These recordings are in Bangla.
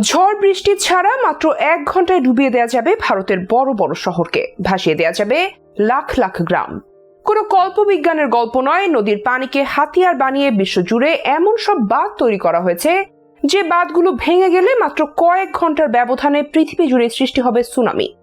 ঝড় বৃষ্টি ছাড়া মাত্র এক ঘন্টায় ডুবিয়ে দেওয়া যাবে ভারতের বড় বড় শহরকে। ভাসিয়ে দেওয়া যাবে লাখ লাখ গ্রাম। কোনো কল্পবিজ্ঞানের গল্প নয়, নদীর পানিকে হাতিয়ার বানিয়ে বিশ্বজুড়ে এমন সব বাঁধ তৈরি করা হয়েছে, যে বাঁধগুলো ভেঙে গেলে মাত্র কয়েক ঘণ্টার ব্যবধানে পৃথিবী জুড়ে সৃষ্টি হবে সুনামি।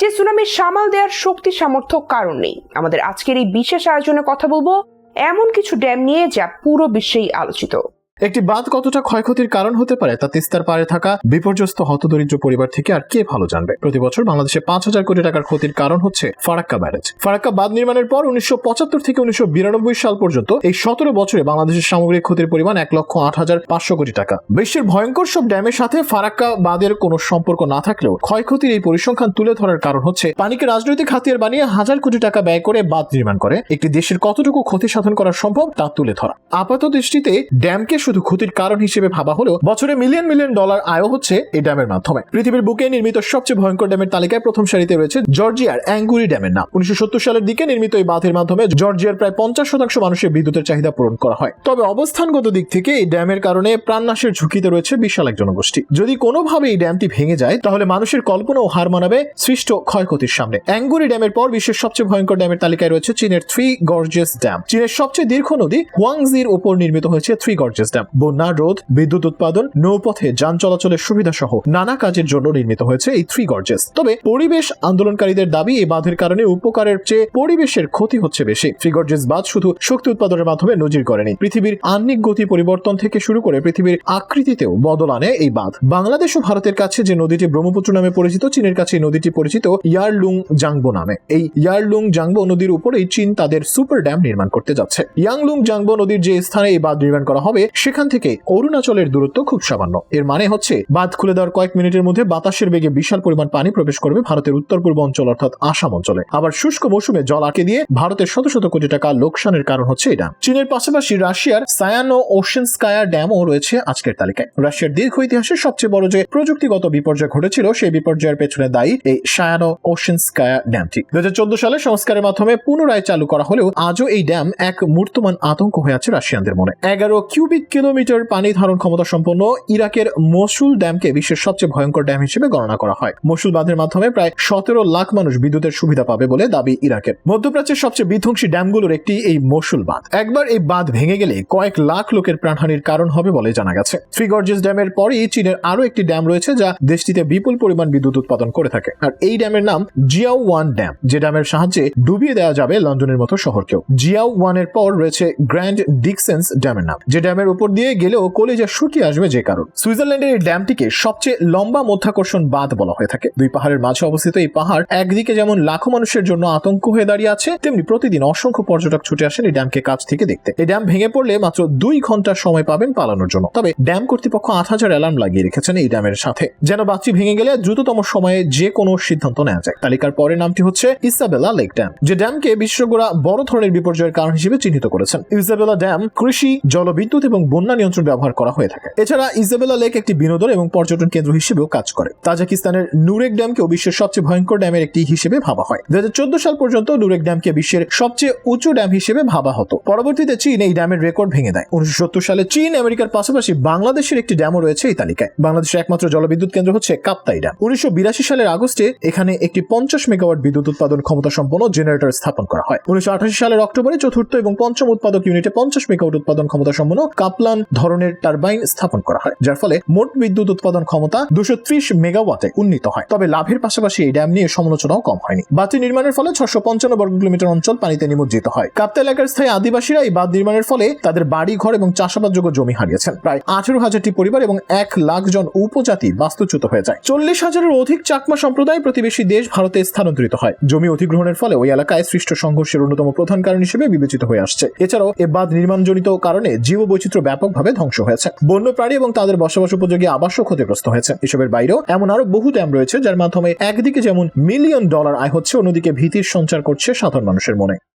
যে সুনামি সামাল দেওয়ার শক্তি, সামর্থ্য কারণ নেই। আমাদের আজকের এই বিশেষ আয়োজনে কথা বলব এমন কিছু ড্যাম নিয়ে যা পুরো বিশ্বেই আলোচিত। একটি বাঁধ কতটা ক্ষয়ক্ষতির কারণ হতে পারে তা তিস্তার পারে থাকা বিপর্যস্ত হতদরিদ্র পরিবার থেকে আর কে ভালো জানবে? প্রতি বছর বাংলাদেশে পাঁচ হাজার কোটি টাকার ক্ষতির কারণ হচ্ছে ফারাক্কা ব্যারেজ। ফারাক্কা বাঁধ নির্মাণের পর উনিশশো পঁচাত্তর থেকে উনিশশো বিরানব্বই সাল পর্যন্ত এই সতেরো বছরে বাংলাদেশের সামগ্রিক ক্ষতির পরিমাণ এক লক্ষ আট হাজার পাঁচশো কোটি টাকা। বিশ্বের ভয়ঙ্কর সব ড্যামের সাথে ফারাক্কা বাঁধের কোনো সম্পর্ক না থাকলেও ক্ষয়ক্ষতির এই পরিসংখ্যান তুলে ধরার কারণ হচ্ছে পানিকে রাজনৈতিক হাতিয়ার বানিয়ে হাজার কোটি টাকা ব্যয় করে বাঁধ নির্মাণ করে। একটি দেশের কতটুকু ক্ষতি সাধন করা সম্ভব তা তুলে ধরা। আপাত দৃষ্টিতে ড্যামকে শুধু ক্ষতির কারণ হিসেবে ভাবা হলেও বছরে মিলিয়ন মিলিয়ন ডলার আয় হচ্ছে এই ড্যামের মাধ্যমে। পৃথিবীর বুকে নির্মিত সবচেয়ে ভয়ঙ্কর ড্যামের তালিকায় প্রথম সারিতে রয়েছে জর্জিয়ার অ্যাঙ্গুরি ড্যামের নাম। উনিশশো সত্তর সালের দিকে নির্মিত এই বাঁধের মাধ্যমে জর্জিয়ার প্রায় পঞ্চাশ শতাংশ মানুষের বিদ্যুতের চাহিদা পূরণ করা হয়। তবে অবস্থানগত দিক থেকে এই ড্যামের কারণে প্রাণনাশের ঝুঁকিতে রয়েছে বিশাল এক জনগোষ্ঠী যদি কোনোভাবে এই ড্যামটি ভেঙে যায়, তাহলে মানুষের কল্পনা ও হার মানাবে সৃষ্ট ক্ষয়ক্ষতির সামনে। অ্যাঙ্গুরি ড্যামের পর বিশ্বের সবচেয়ে ভয়ঙ্কর ড্যামের তালিকায় রয়েছে চীনের থ্রি গর্জিয়াস ড্যাম। চীনের সবচেয়ে দীর্ঘ নদী হুয়াংজির উপর নির্মিত হয়েছে থ্রি গর্জিয়াস ড্যাম বন্যা রোধ, বিদ্যুৎ উৎপাদন, নৌপথে যান চলাচলের সুবিধা সহ নানা কাজের জন্য নির্মিত হয়েছে এই থ্রি গর্জেস তবে পরিবেশ আন্দোলনকারীদের দাবি এই বাঁধের কারণে উপকারের চেয়ে পরিবেশের ক্ষতি হচ্ছে বেশি। থ্রি গর্জেস বাঁধ শুধু শক্তি উৎপাদনের মাধ্যমে নজির করেনি। পৃথিবীর আহ্নিক গতি পরিবর্তন থেকে শুরু করে পৃথিবীর আকৃতিতেও বদল আনে এই বাঁধ। বাংলাদেশ ও ভারতের কাছে যে নদীটি ব্রহ্মপুত্র নামে পরিচিত, চীনের কাছে এই নদীটি পরিচিত ইয়ারলুং জাংবো নামে। এই ইয়ারলুং জাংবো নদীর উপরেই চীন তাদের সুপার ড্যাম নির্মাণ করতে যাচ্ছে। ইয়াংলুং জাংবো নদীর যে স্থানে এই বাঁধ নির্মাণ করা হবে সেখান থেকে অরুণাচলের দূরত্ব খুব সামান্য। এর মানে হচ্ছে, বাঁধ খুলে দেওয়ার কয়েক মিনিটের মধ্যে বাতাসের বেগে বিশাল পরিমাণ পানি প্রবেশ করবে ভারতের উত্তর পূর্ব অঞ্চল অর্থাৎ আসাম অঞ্চলে। আবার শুষ্ক মৌসুমে জল আটকে দিয়ে ভারতের শত শত কোটি টাকা লোকসানের কারণ হচ্ছে ড্যাম চীনের পাশাপাশি রাশিয়ার সায়ানো ওশেনস্কায়া ড্যামও রয়েছে আজকের তালিকায়। রাশিয়ার দীর্ঘ ইতিহাসে সবচেয়ে বড় যে প্রযুক্তিগত বিপর্যয় ঘটেছিল, সেই বিপর্যয়ের পেছনে দায়ী এই সায়ানো ওশেনস্কায়া ড্যামটি। দু হাজার চোদ্দ সালে সংস্কারের মাধ্যমে পুনরায় চালু করা হলেও আজও এই ড্যাম এক মূর্তমান আতঙ্ক হয়ে আছে রাশিয়ানদের মনে। এগারো কিউবিক কিলোমিটার পানি ধারণ ক্ষমতা সম্পন্ন ইরাকের মসুল ড্যামকে বিশ্বের সবচেয়ে ভয়ঙ্কর ড্যাম হিসেবে গণনা করা হয়। মসুল বাঁধের মাধ্যমে প্রায় সতেরো লাখ মানুষ বিদ্যুতের সুবিধা পাবে বলে দাবি ইরাকের। মধ্যপ্রাচ্যের সবচেয়ে বিধ্বংসী ড্যামগুলোর একটি এই মসুল বাঁধ। একবার এই বাঁধ ভেঙে গেলে কয়েক লাখ লোকের প্রাণহানির কারণ হবে বলে জানা গেছে। থ্রি গর্জেস ড্যামের পরেই চীনের আরও একটি ড্যাম রয়েছে যা দেশটিতে বিপুল পরিমাণ বিদ্যুৎ উৎপাদন করে থাকে। আর এই ড্যামের নাম জিয়াও ওয়ান ড্যাম, যে ড্যামের সাহায্যে ডুবিয়ে দেওয়া যাবে লন্ডনের মতো শহরকেও। জিয়াও ওয়ানের পর রয়েছে গ্র্যান্ড ডিকসেন্স ড্যামের নাম, যে ড্যামের উপর দিয়ে গেলেও কলেজা শুকিয়ে আসবে যে কারণ। সুইজারল্যান্ডের এই ড্যামটিকে সবচেয়ে লম্বা মধ্যাকর্ষণ বাঁধ বলা হয়ে থাকে। দুই পাহাড়ের মাঝে অবস্থিত এই পাহাড় একদিকে যেমন লাখো মানুষের জন্য আতঙ্ক হয়ে দাঁড়িয়ে আছে, তেমনি প্রতিদিন অসংখ্য পর্যটক ছুটে আসেন এই ড্যামকে কাছ থেকে দেখতে। এই ড্যাম ভেঙে পড়লে মাত্র দুই ঘণ্টা সময় পাবেন পালানোর জন্য। তবে ড্যাম কর্তৃপক্ষ আট হাজার অ্যালার্ম লাগিয়ে রেখেছেন এই ড্যামের সাথে। যেন বাচ্চি ভেঙে গেলে দ্রুততম সময়ে যে কোনো সিদ্ধান্ত নেওয়া যায়। তালিকার পরের নামটি হচ্ছে ইসাবেলা লেক ড্যাম, যে ড্যামকে বিশেষজ্ঞরা বড় ধরনের বিপর্যয়ের কারণ হিসেবে চিহ্নিত করেছেন। ইসাবেলা ড্যাম কৃষি, জলবিদ্যুৎ এবং বন্যা নিয়ন্ত্রণ ব্যবহার করা হয়ে থাকে। এছাড়া ইজাবেলা লেক একটি বিনোদন এবং পর্যটন কেন্দ্র হিসেবেও কাজ করে। তাজাকিস্তানের নুরেক ড্যামকেও বিশ্বের সবচেয়ে ভয়ঙ্কর ড্যামের একটি হিসেবে ভাবা হয়। দু সাল পর্যন্ত নুরেক ড্যামকে বিশ্বের সবচেয়ে উঁচু ড্যাম হিসেবে ভাবা হতো। পরবর্তীতে চীন এই ড্যামের রেকর্ড ভেঙে দেয়। উনিশশো সালে চীন আমেরিকার পাশাপাশি বাংলাদেশের একটি ড্যামও রয়েছে এই তালিকায়। বাংলাদেশের একমাত্র জলবিদ্যুৎ কেন্দ্র হচ্ছে কাপ্তাই ড্যাম। উনিশশো বিরাশি সালের আগস্টে এখানে একটি পঞ্চাশ মেগাওয়াট বিদ্যুৎ উৎপাদন ক্ষমতা সম্পন্ন জেনারেটর স্থাপন করা হয়। উনিশশো আঠাশি সালের অক্টোবরে চতুর্থ এবং পঞ্চম উৎপাদক ইউনিটে পঞ্চাশ মেগাওয়াট উৎপাদন ক্ষমতা সম্পন্ন কাপলান ধরনের টারবাইন স্থাপন করা হয়, যার ফলে মোট বিদ্যুৎ উৎপাদন ক্ষমতা দুশো ত্রিশ মেগাওয়াটে উন্নীত হয়। তবে লাভের পাশাপাশি এই ড্যাম নিয়ে সমালোচনাও কম হয়নি। বাঁধটি নির্মাণের ফলে ছশো পঞ্চান্ন বর্গ কিলোমিটার অঞ্চল পানিতে নিমজ্জিত হয়। কাপ্তা এলাকার স্থায়ী আদিবাসীরা এই বাঁধ নির্মাণের ফলে তাদের বাড়ি ঘর এবং চাষাবাদযোগ্য জমি হারিয়েছেন। প্রায় আঠেরো হাজারটি পরিবার এবং এক লাখ জন উপজাতি বাস্তুচ্যুত হয়ে যায়। চল্লিশ হাজারের অধিক চাকমা সম্প্রদায় প্রতিবেশী দেশ ভারতে স্থানান্তরিত হয়। জমি অধিগ্রহণের ফলে ওই এলাকায় সৃষ্ট সংঘর্ষের অন্যতম প্রধান কারণ হিসেবে বিবেচিত হয়ে আসছে। এছাড়াও এ বাঁধ নির্মাণজনিত কারণে জীব বৈচিত্র্য ব্যাপকভাবে ধ্বংস হয়েছে। বন্যপ্রাণী এবং তাদের বসবাস উপযোগী আবাসও ক্ষতিগ্রস্ত হয়েছে। এসবের বাইরেও এমন আরও বহু ড্যাম রয়েছে, যার মাধ্যমে একদিকে যেমন মিলিয়ন ডলার আয় হচ্ছে, অন্যদিকে ভীতির সঞ্চার করছে সাধারণ মানুষের মনে।